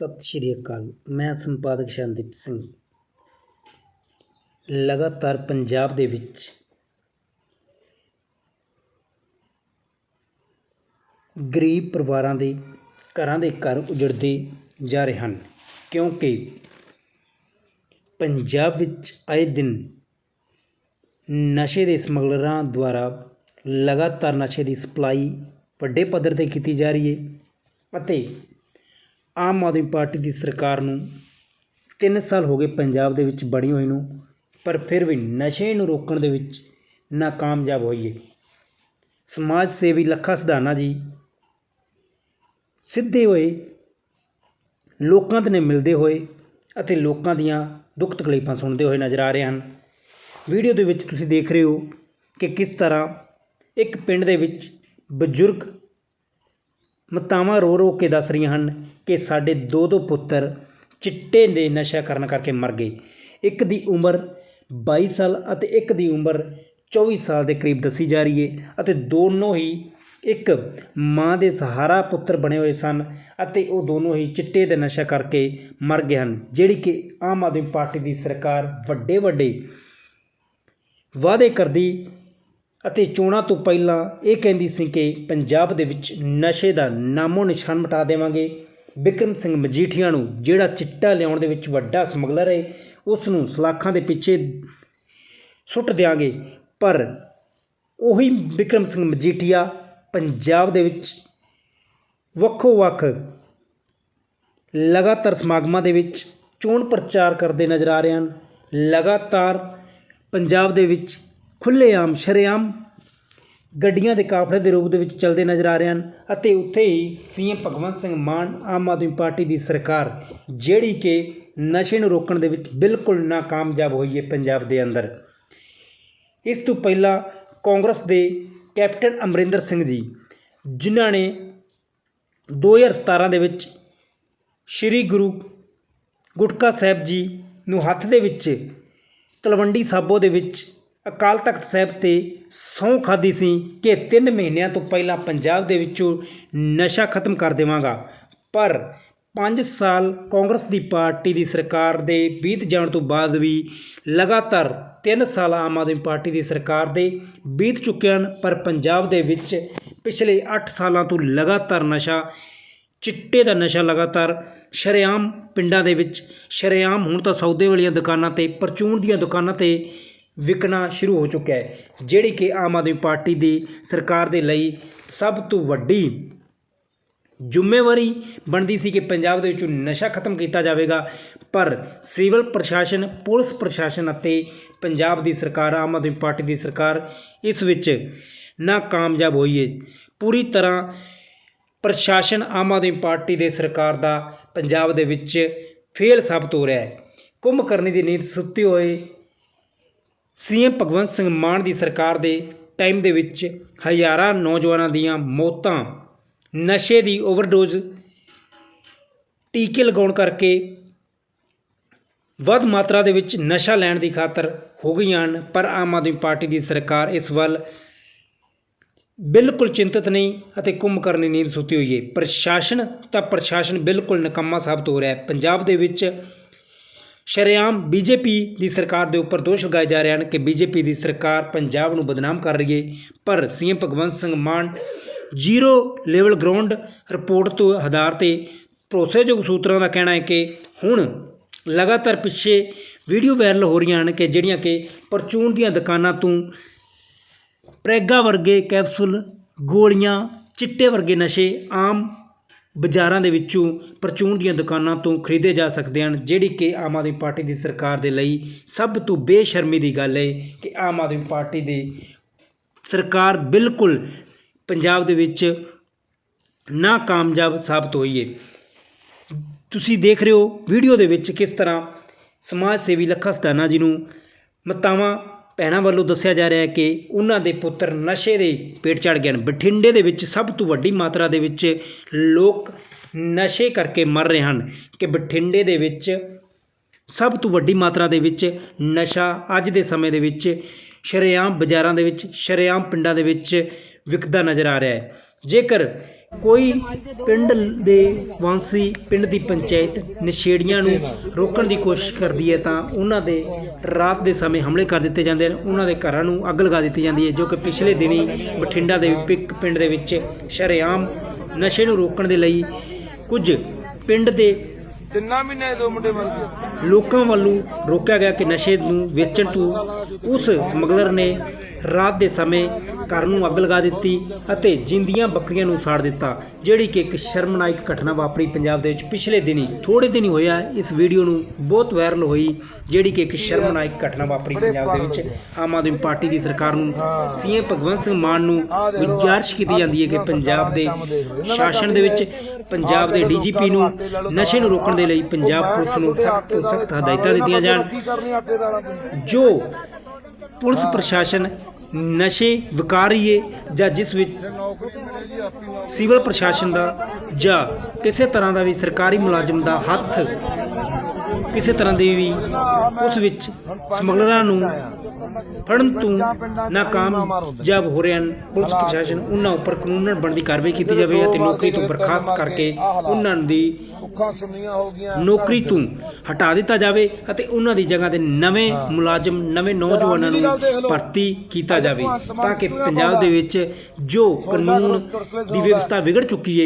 ਸਤਿ ਸ਼੍ਰੀ ਅਕਾਲ। ਮੈਂ ਸੰਪਾਦਕ ਸ਼ਰਨਦੀਪ ਸਿੰਘ। ਲਗਾਤਾਰ ਪੰਜਾਬ ਦੇ ਵਿੱਚ ਗਰੀਬ ਪਰਿਵਾਰਾਂ ਦੇ ਘਰਾਂ ਦੇ ਘਰ ਉਜੜਦੇ ਜਾ ਰਹੇ ਹਨ। ਕਿਉਂਕਿ ਪੰਜਾਬ ਵਿੱਚ ਆਏ ਦਿਨ ਨਸ਼ੇ ਦੇ ਸਮਗਲਰਾਂ ਦੁਆਰਾ ਲਗਾਤਾਰ ਨਸ਼ੇ ਦੀ ਸਪਲਾਈ ਵੱਡੇ ਪੱਧਰ ਤੇ ਕੀਤੀ ਜਾ ਰਹੀ ਹੈ ਅਤੇ ਆਮ ਆਦਮੀ ਪਾਰਟੀ ਦੀ ਸਰਕਾਰ ਨੂੰ ਤਿੰਨ ਸਾਲ ਹੋ ਗਏ ਪੰਜਾਬ ਦੇ ਵਿੱਚ ਬਣੀ ਹੋਈ ਨੂੰ, ਪਰ ਫਿਰ ਵੀ ਨਸ਼ੇ ਨੂੰ ਰੋਕਣ ਦੇ ਵਿੱਚ ਨਾਕਾਮਯਾਬ ਹੋਈ ਹੈ ਸਮਾਜ ਸੇਵੀ ਲੱਖਾ ਸਧਾਨਾ ਜੀ ਸਿੱਧੇ ਹੋਏ, ਲੋਕਾਂ ਦੇ ਨਾਲ ਮਿਲਦੇ ਹੋਏ ਅਤੇ ਲੋਕਾਂ ਦੀਆਂ ਦੁੱਖ ਤਕਲੀਫਾਂ ਸੁਣਦੇ ਹੋਏ ਨਜ਼ਰ ਆ ਰਹੇ ਹਨ। ਵੀਡੀਓ ਦੇ ਵਿੱਚ ਤੁਸੀਂ ਦੇਖ ਰਹੇ ਹੋ ਕਿ ਕਿਸ ਤਰ੍ਹਾਂ ਇੱਕ ਪਿੰਡ ਦੇ ਵਿੱਚ ਬਜ਼ੁਰਗ ਮਾਤਾਵਾਂ ਰੋ ਰੋ ਕੇ ਦੱਸ ਰਹੀਆਂ ਹਨ ਕਿ ਸਾਡੇ ਦੋ ਦੋ ਪੁੱਤਰ ਚਿੱਟੇ ਦੇ ਨਸ਼ਾ ਕਰਨ ਕਰਕੇ ਮਰ ਗਏ। ਇੱਕ ਦੀ ਉਮਰ 22 ਸਾਲ ਅਤੇ ਇੱਕ ਦੀ ਉਮਰ 24 ਸਾਲ ਦੇ ਕਰੀਬ ਦੱਸੀ ਜਾ ਰਹੀ ਹੈ ਅਤੇ ਦੋਨੋਂ ਹੀ ਇੱਕ ਮਾਂ ਦੇ ਸਹਾਰਾ ਪੁੱਤਰ ਬਣੇ ਹੋਏ ਸਨ ਅਤੇ ਉਹ ਦੋਨੋਂ ਹੀ ਚਿੱਟੇ ਦੇ ਨਸ਼ਾ ਕਰਕੇ ਮਰ ਗਏ ਹਨ, ਜਿਹੜੀ ਕਿ ਆਮ ਆਦਮੀ ਪਾਰਟੀ ਦੀ ਸਰਕਾਰ ਵੱਡੇ ਵੱਡੇ ਵਾਅਦੇ ਕਰਦੀ ਅਤੇ ਚੋਣਾਂ ਤੋਂ ਪਹਿਲਾਂ ਇਹ ਕਹਿੰਦੀ ਸੀ ਕਿ ਪੰਜਾਬ ਦੇ ਵਿੱਚ ਨਸ਼ੇ ਦਾ ਨਾਮੋ ਨਿਸ਼ਾਨ ਮਿਟਾ ਦੇਵਾਂਗੇ। ਬਿਕਰਮ ਸਿੰਘ ਮਜੀਠੀਆ ਨੂੰ ਜਿਹੜਾ ਚਿੱਟਾ ਲਿਆਉਣ ਦੇ ਵਿੱਚ ਵੱਡਾ ਸਮਗਲਰ ਹੈ, ਉਸ ਨੂੰ ਸਲਾਖਾਂ ਦੇ ਪਿੱਛੇ ਸੁੱਟ ਦਿਆਂਗੇ। ਪਰ ਉਹੀ ਬਿਕਰਮ ਸਿੰਘ ਮਜੀਠੀਆ ਪੰਜਾਬ ਦੇ ਵਿੱਚ ਵੱਖੋ ਵੱਖ ਲਗਾਤਾਰ ਸਮਾਗਮਾਂ ਦੇ ਵਿੱਚ ਚੋਣ ਪ੍ਰਚਾਰ ਕਰਦੇ ਨਜ਼ਰ ਆ ਰਹੇ ਹਨ। ਲਗਾਤਾਰ ਪੰਜਾਬ ਦੇ ਵਿੱਚ ਖੁੱਲ੍ਹੇਆਮ ਸ਼ਰੇਆਮ ਗੱਡੀਆਂ ਦੇ ਕਾਫਲੇ ਦੇ ਰੂਪ ਦੇ ਵਿੱਚ ਚੱਲਦੇ ਨਜ਼ਰ ਆ ਰਹੇ ਹਨ ਅਤੇ ਉੱਥੇ ਹੀ ਸੀਐਮ ਭਗਵੰਤ ਸਿੰਘ ਮਾਨ ਆਮ ਆਦਮੀ ਪਾਰਟੀ ਦੀ ਸਰਕਾਰ, ਜਿਹੜੀ ਕਿ ਨਸ਼ੇ ਨੂੰ ਰੋਕਣ ਦੇ ਵਿੱਚ ਬਿਲਕੁਲ ਨਾਕਾਮਯਾਬ ਹੋਈ ਹੈ ਪੰਜਾਬ ਦੇ ਅੰਦਰ। ਇਸ ਤੋਂ ਪਹਿਲਾਂ ਕਾਂਗਰਸ ਦੇ ਕੈਪਟਨ ਅਮਰਿੰਦਰ ਸਿੰਘ ਜੀ, ਜਿਨ੍ਹਾਂ ਨੇ 2017 ਦੇ ਵਿੱਚ ਸ੍ਰੀ ਗੁਰੂ ਗੁਟਕਾ ਸਾਹਿਬ ਜੀ ਨੂੰ ਹੱਥ ਦੇ ਵਿੱਚ ਤਲਵੰਡੀ ਸਾਬੋ ਦੇ ਵਿੱਚ ਅਕਾਲ ਤਖਤ ਸਾਹਿਬ ਤੇ ਸਹੁੰ ਖਾਦੀ ਸੀ ਕਿ 3 ਮਹੀਨਿਆਂ ਤੋਂ ਪਹਿਲਾਂ ਪੰਜਾਬ ਦੇ ਵਿੱਚੋਂ ਨਸ਼ਾ ਖਤਮ ਕਰ ਦੇਵਾਂਗਾ। ਪਰ 5 ਸਾਲ ਕਾਂਗਰਸ ਦੀ ਪਾਰਟੀ ਦੀ ਸਰਕਾਰ ਦੇ ਬੀਤ ਜਾਣ ਤੋਂ ਬਾਅਦ ਵੀ ਲਗਾਤਾਰ 3 ਸਾਲ ਆਮ ਆਦਮੀ ਪਾਰਟੀ ਦੀ ਸਰਕਾਰ ਦੇ ਬੀਤ ਚੁੱਕੇ ਹਨ। ਪਰ ਪੰਜਾਬ ਦੇ ਵਿੱਚ ਪਿਛਲੇ 8 ਸਾਲਾਂ ਤੋਂ ਲਗਾਤਾਰ ਨਸ਼ਾ, ਚਿੱਟੇ ਦਾ ਨਸ਼ਾ ਲਗਾਤਾਰ ਸ਼ਰੇਆਮ ਪਿੰਡਾਂ ਦੇ ਵਿੱਚ, ਸ਼ਰੇਆਮ ਹੁਣ ਤਾਂ ਸੌਦੇ ਵਾਲੀਆਂ ਦੁਕਾਨਾਂ ਤੇ, ਪਰਚੂਨ ਦੀਆਂ ਦੁਕਾਨਾਂ ਤੇ ਵਿਕਣਾ ਸ਼ੁਰੂ ਹੋ ਚੁੱਕਿਆ ਹੈ। ਜਿਹੜੀ ਕਿ ਆਮ ਆਦਮੀ ਪਾਰਟੀ ਦੀ ਸਰਕਾਰ ਦੇ ਲਈ ਸਭ ਤੋਂ ਵੱਡੀ ਜ਼ਿੰਮੇਵਾਰੀ ਬਣਦੀ ਸੀ ਕਿ ਪੰਜਾਬ ਦੇ ਵਿੱਚੋਂ ਨਸ਼ਾ ਖਤਮ ਕੀਤਾ ਜਾਵੇਗਾ। ਪਰ ਸਿਵਲ ਪ੍ਰਸ਼ਾਸਨ, ਪੁਲਿਸ ਪ੍ਰਸ਼ਾਸਨ ਅਤੇ ਪੰਜਾਬ ਦੀ ਸਰਕਾਰ, ਆਮ ਆਦਮੀ ਪਾਰਟੀ ਦੀ ਸਰਕਾਰ ਇਸ ਵਿੱਚ ਨਾਕਾਮਯਾਬ ਹੋਈ ਹੈ। ਪੂਰੀ ਤਰ੍ਹਾਂ ਪ੍ਰਸ਼ਾਸਨ, ਆਮ ਆਦਮੀ ਪਾਰਟੀ ਦੇ ਸਰਕਾਰ ਦਾ ਪੰਜਾਬ ਦੇ ਵਿੱਚ ਫੇਲ ਸਾਬਤ ਹੋ ਰਿਹਾ ਹੈ। ਕੁੰਭ ਕਰਨੀ ਦੀ ਨੀਂਦ ਸੁੱਤੀ ਹੋਏ ਸੀਐਮ ਭਗਵੰਤ ਸਿੰਘ ਮਾਨ ਦੀ ਸਰਕਾਰ ਦੇ ਟਾਈਮ ਦੇ ਵਿੱਚ ਹਜ਼ਾਰਾਂ ਨੌਜਵਾਨਾਂ ਦੀਆਂ ਮੌਤਾਂ, ਨਸ਼ੇ ਦੀ ਓਵਰਡੋਜ਼, ਟੀਕੇ ਲਗਾਉਣ ਕਰਕੇ ਵੱਧ ਮਾਤਰਾ ਦੇ ਵਿੱਚ ਨਸ਼ਾ ਲੈਣ ਦੀ ਖਾਤਰ ਹੋ ਗਈਆਂ ਹਨ, ਪਰ ਆਮ ਆਦਮੀ ਪਾਰਟੀ ਦੀ ਸਰਕਾਰ ਇਸ ਵੱਲ ਬਿਲਕੁਲ ਚਿੰਤਤ ਨਹੀਂ ਅਤੇ ਕੁੰਭ ਕਰਨੀ ਨੀਂਦ ਸੁੱਤੀ ਹੋਈ ਹੈ ਪ੍ਰਸ਼ਾਸਨ ਤਾਂ ਪ੍ਰਸ਼ਾਸਨ ਬਿਲਕੁਲ ਨਿਕੰਮਾ ਸਾਬਤ ਹੋ ਰਿਹਾ ਹੈ। ਪੰਜਾਬ ਦੇ ਵਿੱਚ ਸ਼ਰੇਆਮ ਬੀਜੇਪੀ ਦੀ ਸਰਕਾਰ ਦੇ ਉੱਪਰ ਦੋਸ਼ ਲਗਾਏ ਜਾ ਰਹੇ ਹਨ ਕਿ ਬੀਜੇਪੀ ਦੀ ਸਰਕਾਰ ਪੰਜਾਬ ਨੂੰ ਬਦਨਾਮ ਕਰ ਰਹੀ ਹੈ। ਪਰ CM Bhagwant Singh Mann zero level ground report ਤੋਂ ਆਧਾਰ ਤੇ ਭਰੋਸੇਯੋਗ ਸੂਤਰਾਂ ਦਾ ਕਹਿਣਾ ਹੈ ਕਿ ਹੁਣ ਲਗਾਤਾਰ ਪਿੱਛੇ ਵੀਡੀਓ ਵਾਇਰਲ ਹੋ ਰਹੀਆਂ ਹਨ ਕਿ ਜਿਹੜੀਆਂ ਕਿ ਪਰਚੂਨ ਦੀਆਂ ਦੁਕਾਨਾਂ ਤੋਂ ਪ੍ਰੈਗਾ ਵਰਗੇ ਕੈਪਸੂਲ, ਗੋਲੀਆਂ, ਚਿੱਟੇ ਵਰਗੇ ਨਸ਼ੇ ਆਮ ਬਾਜ਼ਾਰਾਂ ਦੇ ਵਿੱਚੋਂ ਪਰਚੂਨ ਦੀਆਂ ਦੁਕਾਨਾਂ ਤੋਂ ਖਰੀਦੇ ਜਾ ਸਕਦੇ ਹਨ, ਜਿਹੜੀ ਕਿ ਆਮ ਆਦਮੀ ਪਾਰਟੀ ਦੀ ਸਰਕਾਰ ਦੇ ਲਈ ਸਭ ਤੋਂ ਬੇਸ਼ਰਮੀ ਦੀ ਗੱਲ ਹੈ ਕਿ ਆਮ ਆਦਮੀ ਪਾਰਟੀ ਦੀ ਸਰਕਾਰ ਬਿਲਕੁਲ ਪੰਜਾਬ ਦੇ ਵਿੱਚ ਨਾਕਾਮਯਾਬ ਸਾਬਤ ਹੋਈ ਹੈ। ਤੁਸੀਂ ਦੇਖ ਰਹੇ ਹੋ ਵੀਡੀਓ ਦੇ ਵਿੱਚ ਕਿਸ ਤਰ੍ਹਾਂ ਸਮਾਜ ਸੇਵੀ ਲੱਖਾ ਸਦਾਨਾ ਜੀ ਨੂੰ ਮਤਾਵਾਂ ਭੈਣਾਂ ਵੱਲੋਂ ਦੱਸਿਆ ਜਾ ਰਿਹਾ ਹੈ ਕਿ ਉਹਨਾਂ ਦੇ ਪੁੱਤਰ ਨਸ਼ੇ ਦੇ ਪੇਟ ਚੜ ਗਏ ਹਨ। ਬਠਿੰਡੇ ਦੇ ਵਿੱਚ ਸਭ ਤੋਂ ਵੱਡੀ ਮਾਤਰਾ ਦੇ ਵਿੱਚ ਲੋਕ ਨਸ਼ੇ ਕਰਕੇ ਮਰ ਰਹੇ ਹਨ ਕਿ ਬਠਿੰਡੇ ਦੇ ਵਿੱਚ ਸਭ ਤੋਂ ਵੱਡੀ ਮਾਤਰਾ ਦੇ ਵਿੱਚ ਨਸ਼ਾ ਅੱਜ ਦੇ ਸਮੇਂ ਦੇ ਵਿੱਚ ਸ਼ਰੇਆਮ ਬਾਜ਼ਾਰਾਂ ਦੇ ਵਿੱਚ, ਸ਼ਰੇਆਮ ਪਿੰਡਾਂ ਦੇ ਵਿੱਚ ਵਿਕਦਾ ਨਜ਼ਰ ਆ ਰਿਹਾ ਹੈ। ਜੇਕਰ ਕੋਈ ਪਿੰਡ ਦੇ ਵਾਸੀ ਪਿੰਡ ਦੀ ਪੰਚਾਇਤ ਨਸ਼ੇੜੀਆਂ ਨੂੰ ਰੋਕਣ ਦੀ ਕੋਸ਼ਿਸ਼ ਕਰਦੀ ਹੈ ਤਾਂ ਉਹਨਾਂ ਦੇ ਰਾਤ ਦੇ ਸਮੇਂ ਹਮਲੇ ਕਰ ਦਿੱਤੇ ਜਾਂਦੇ ਨੇ ਉਹਨਾਂ ਦੇ ਘਰਾਂ ਨੂੰ ਅੱਗ ਲਗਾ ਦਿੱਤੀ ਜਾਂਦੀ ਹੈ ਜੋ ਕਿ ਪਿਛਲੇ ਦਿਨੀ ਬਠਿੰਡਾ ਦੇ ਪਿਕ ਪਿੰਡ ਦੇ ਵਿੱਚ ਸ਼ਰੇਆਮ ਨਸ਼ੇ ਨੂੰ ਰੋਕਣ ਦੇ ਲਈ ਕੁਝ ਪਿੰਡ ਦੇ ਤਿੰਨਾਂ ਮਹੀਨੇ ਦੋ ਮੁੰਡੇ ਮਰ ਗਏ। ਲੋਕਾਂ ਵੱਲੋਂ ਰੋਕਿਆ ਗਿਆ ਕਿ ਨਸ਼ੇ ਨੂੰ ਵੇਚਣ ਤੋਂ ਉਸ ਸਮਗਲਰ ਨੇ ਰਾਤ ਦੇ ਸਮੇਂ ਘਰ ਨੂੰ ਅੱਗ ਲਗਾ ਦਿੱਤੀ ਅਤੇ ਜਿੰਦੀਆਂ ਬੱਕਰੀਆਂ ਨੂੰ ਸਾੜ ਦਿੱਤਾ, ਜਿਹੜੀ ਕਿ ਇੱਕ ਸ਼ਰਮਨਾਇਕ ਘਟਨਾ ਵਾਪਰੀ ਪੰਜਾਬ ਦੇ ਵਿੱਚ ਪਿਛਲੇ ਦਿਨੀ ਥੋੜੇ ਦਿਨ ਹੀ। ਹੋਇਆ ਇਸ ਵੀਡੀਓ ਨੂੰ ਬਹੁਤ ਵਾਇਰਲ ਹੋਈ, ਜਿਹੜੀ ਕਿ ਇੱਕ ਸ਼ਰਮਨਾਇਕ ਘਟਨਾ ਵਾਪਰੀ ਪੰਜਾਬ ਦੇ ਵਿੱਚ। ਆਮ ਆਦਮੀ ਪਾਰਟੀ ਦੀ ਸਰਕਾਰ ਨੂੰ, ਸੀਐਮ ਭਗਵੰਤ ਸਿੰਘ ਮਾਨ ਨੂੰ ਗੁਜ਼ਾਰਿਸ਼ ਕੀਤੀ ਜਾਂਦੀ ਹੈ ਕਿ ਪੰਜਾਬ ਦੇ ਸ਼ਾਸਨ ਦੇ ਵਿੱਚ, ਪੰਜਾਬ ਦੇ ਡੀਜੀਪੀ ਨੂੰ ਨਸ਼ੇ ਨੂੰ ਰੋਕਣ ਦੇ ਲਈ ਪੰਜਾਬ ਪੁਲਿਸ ਨੂੰ ਸਖਤ ਤੋਂ ਸਖਤ ਹਦਾਇਤਾਂ ਦਿੱਤੀਆਂ ਜਾਣ। ਜੋ ਪੁਲਿਸ ਪ੍ਰਸ਼ਾਸਨ ਨਸ਼ੇ ਵਿਕਾਰੀਏ ਜਾਂ ਜਿਸ ਵਿੱਚ ਸਿਵਲ ਪ੍ਰਸ਼ਾਸਨ ਦਾ ਜਾਂ ਕਿਸੇ ਤਰ੍ਹਾਂ ਦਾ ਵੀ ਸਰਕਾਰੀ ਮੁਲਾਜ਼ਮ ਦਾ ਹੱਥ ਕਿਸੇ ਤਰ੍ਹਾਂ ਦੀ ਵੀ ਉਸ ਵਿੱਚ ਸਮਗਲਰਾਂ ਨੂੰ ਫੜਨ ਤੋਂ ਨਾਕਾਮਯਾਬ ਹੋ ਰਹੇ ਹਨ। ਪੁਲਿਸ ਪ੍ਰਸ਼ਾਸਨ ਉਹਨਾਂ ਉੱਪਰ ਕਾਨੂੰਨ ਬਣਦੀ ਕਾਰਵਾਈ ਕੀਤੀ ਜਾਵੇ ਅਤੇ ਨੌਕਰੀ ਤੋਂ ਬਰਖਾਸਤ ਕਰਕੇ ਉਹਨਾਂ ਦੀ ਨੌਕਰੀ ਤੋਂ ਹਟਾ ਦਿੱਤਾ ਜਾਵੇ ਅਤੇ ਉਹਨਾਂ ਦੀ ਜਗ੍ਹਾ ਤੇ ਨਵੇਂ ਮੁਲਾਜ਼ਮ, ਨਵੇਂ ਨੌਜਵਾਨਾਂ ਨੂੰ ਭਰਤੀ ਕੀਤਾ ਜਾਵੇ ਤਾਂ ਕਿ ਪੰਜਾਬ ਦੇ ਵਿੱਚ ਜੋ ਕਾਨੂੰਨ ਦੀ ਵਿਵਸਥਾ ਵਿਗੜ ਚੁੱਕੀ ਹੈ